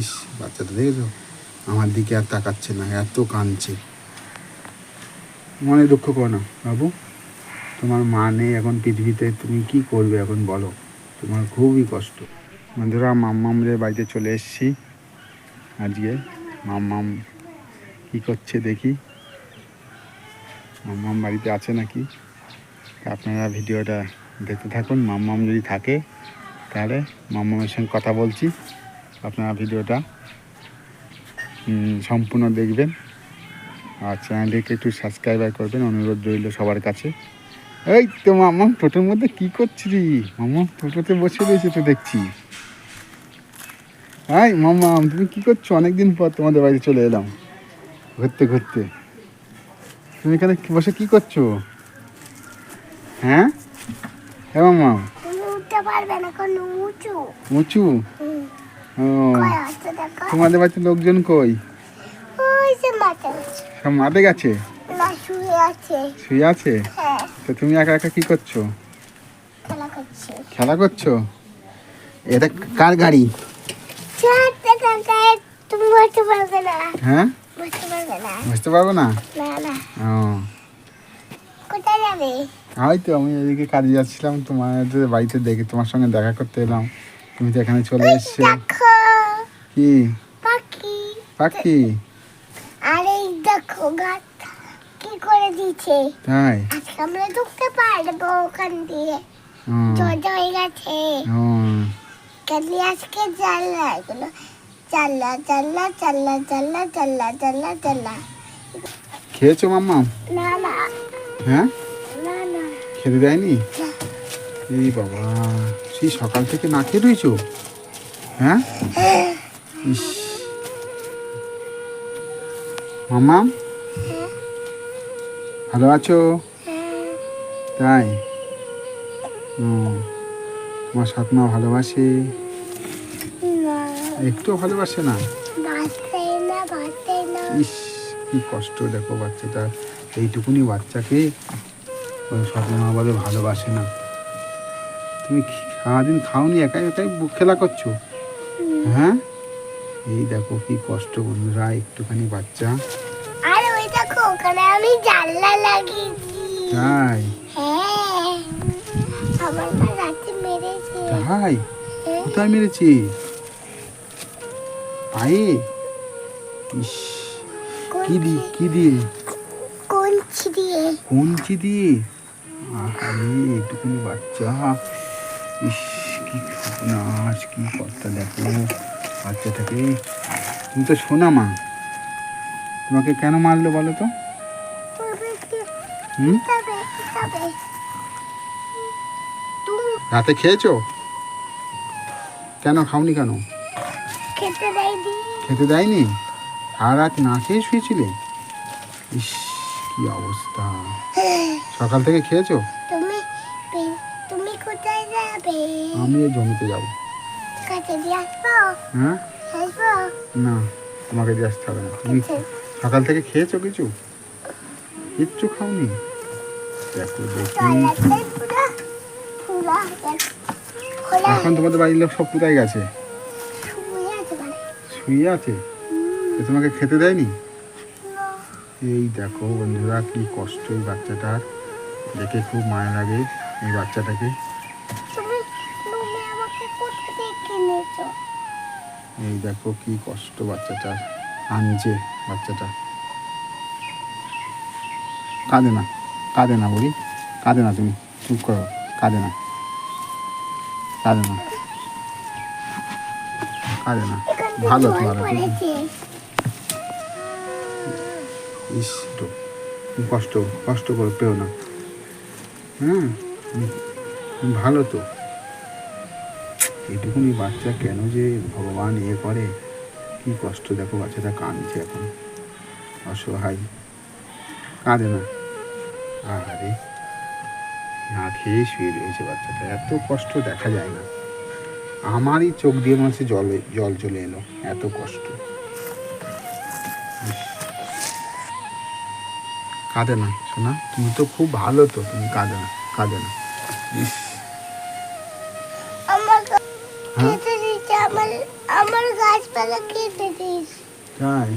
ইস বাচ্চাটা দেখেছ আমার দিকে আর তাকাচ্ছে না, এত কাঁদছে। মনে দুঃখ করো না, বাবু। তোমার মা নেই এখন পৃথিবীতে, তুমি কি করবে এখন বলো? তোমার খুবই কষ্ট। বন্ধুরা, মাম্মামদের বাড়িতে চলে এসেছি আজকে। মাম্মাম কি করছে দেখি। মাম্মাম বাড়িতে আছে নাকি? আপনারা ভিডিওটা দেখতে থাকুন। মাম্মাম যদি থাকে, তাহলে মাম্মামের সঙ্গে কথা বলছি। আপনারা ভিডিওটা সম্পূর্ণ দেখবেন। আর চ্যানেলটিকে একটু সাবস্ক্রাইবার করবেন অনুরোধ রইল সবার কাছে। এই তো মাম্মাম টোটোর মধ্যে কি করছিলি? মাম্মাম টোটোতে বসে রয়েছে তো দেখছি। হাই মাম্মাম তুমি কী করছ? অনেকদিন পর তোমাদের বাড়িতে চলে এলাম। ঘুরতে ঘুরতে। তুমি এখানে বসে কি করছ? হ্যাঁ? হ্যাঁ কোনো উঁচু। তোমাদের বাড়িতে লোকজন কই? সব মাঠে গেছে? শুয়ে আছে। হ্যাঁ। তো তুমি একা একা কি করছ? খেলা করছ। এটা কার গাড়ি? হ্যাঁ? বুঝতে পারব না? ও। হয়তো আমি এদিকে কাজে যাচ্ছিলাম তোমাদের বাড়িতে দেখে তোমার সঙ্গে দেখা করতে এলাম। তুমি তো এখানে চলে এসছো। কি পাখি। পাখি। আরে দেখো গাছ কি করে দিচ্ছে তাই? আজকে আমরা ঢুকতে পারব ওখান দিয়ে। ও, জর্জা হয়ে গেছে। কালি আজকে জানলা এগুলো জানলা জানলা জানলা জানলা জানলা জানলা জানলা। খেয়েছো মাম্মা? না না। হ্যাঁ? না না। খেতে দেয়নি? এই বাবা সেই সকাল থেকে না খেয়ে রয়েছো? হ্যাঁ। ইস। মাম্মা ভালো আছো? তাই? তোমার সাতমা ভালোবাসে। একটু ভালোবাসে না? ইস, কি কষ্ট, দেখো বাচ্চাটা। এইটুকুনি বাচ্চাকে সৎমা বলে ভালোবাসে না। তুমি সারাদিন খাওনি, একাই একাই খেলা করছ? হ্যাঁ? এই দেখো কি কষ্ট বন্ধুরা একটুখানি বাচ্চা। আর ওই দেখো ওখানে আমি জানলা লাগিয়েছি। তাই? হ্যাঁ আমার মা রাতে মেরেছে। তাই? হ্যাঁ, কোথায় মেরেছি? পায়ে? ইস কি দি কি দিয়ে কঞ্চি দিয়ে। কঞ্চি দিয়ে? আরে এইটুকুনি বাচ্চা। ইস কি নাচ কি কর্তা দেখো। বাচ্চাটাকে তুমি তো শোনা মা। তোমাকে কেন মারলো বলো তো? হুম? রাতে খেয়েছো? কেন খাওনি কেন? খেতে দেয়নি। আর রাত না খেয়ে শুয়েছিলে? ইস কি অবস্থা। সকাল থেকে খেয়েছো? তুমি কোথায় যাবে? আমি জমিতে যাব। কাছে দিয়ে আসব? হ্যাঁ? আসব? না তোমাকে দিয়ে আসতে হবে না। তুমি সকাল থেকে খেয়েছো কিছু? কিচ্ছু খাওনি? দেখো দেখি। এখন তোমাদের বাড়ির লোক সব কোথায় গেছে? শুয়ে আছে তোমাকে খেতে দেয়নি? এই দেখো বন্ধুরা কি কষ্ট এই বাচ্চাটার। দেখে খুব মায়া লাগে এই বাচ্চাটাকে তুমি তুমি আমাকে কোথা থেকে কিনেছো এই দেখো কি কষ্ট বাচ্চাটার আনছে বাচ্চাটা। কাঁদে না কাঁদে না বলি কাঁদে না তুমি, চুপ করো, কাঁদে না কাঁদে না কাঁদে না, ভালো তো ভালো ইস কষ্ট কষ্ট করে পেও না। হ্যাঁ ভালো তো। এইটুকুনি বাচ্চা কেন যে ভগবান ইয়ে করে? কি কষ্ট দেখো বাচ্চাটা কাঁদছে এখন। অসহায়। কাঁদে না। আরে না খেয়ে শুয়ে রয়েছে বাচ্চাটা। এত কষ্ট দেখা যায় না। আমারই চোখ দিয়ে মনে হচ্ছে জলে জল চলে এলো। এত কষ্ট। কাঁদে না শোনা তুমি তো খুব ভালো তো তুমি কাঁদে না কাঁদে না। ইস, আমার গাছপালা কেটে দিস। তাই?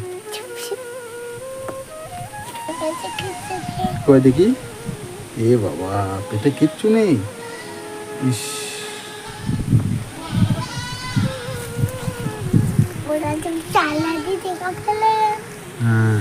কই দেখি? এ বাবা পেটে কিচ্ছু নেই? ইস। ওরা তো চালা দিতে কখনো হ্যাঁ।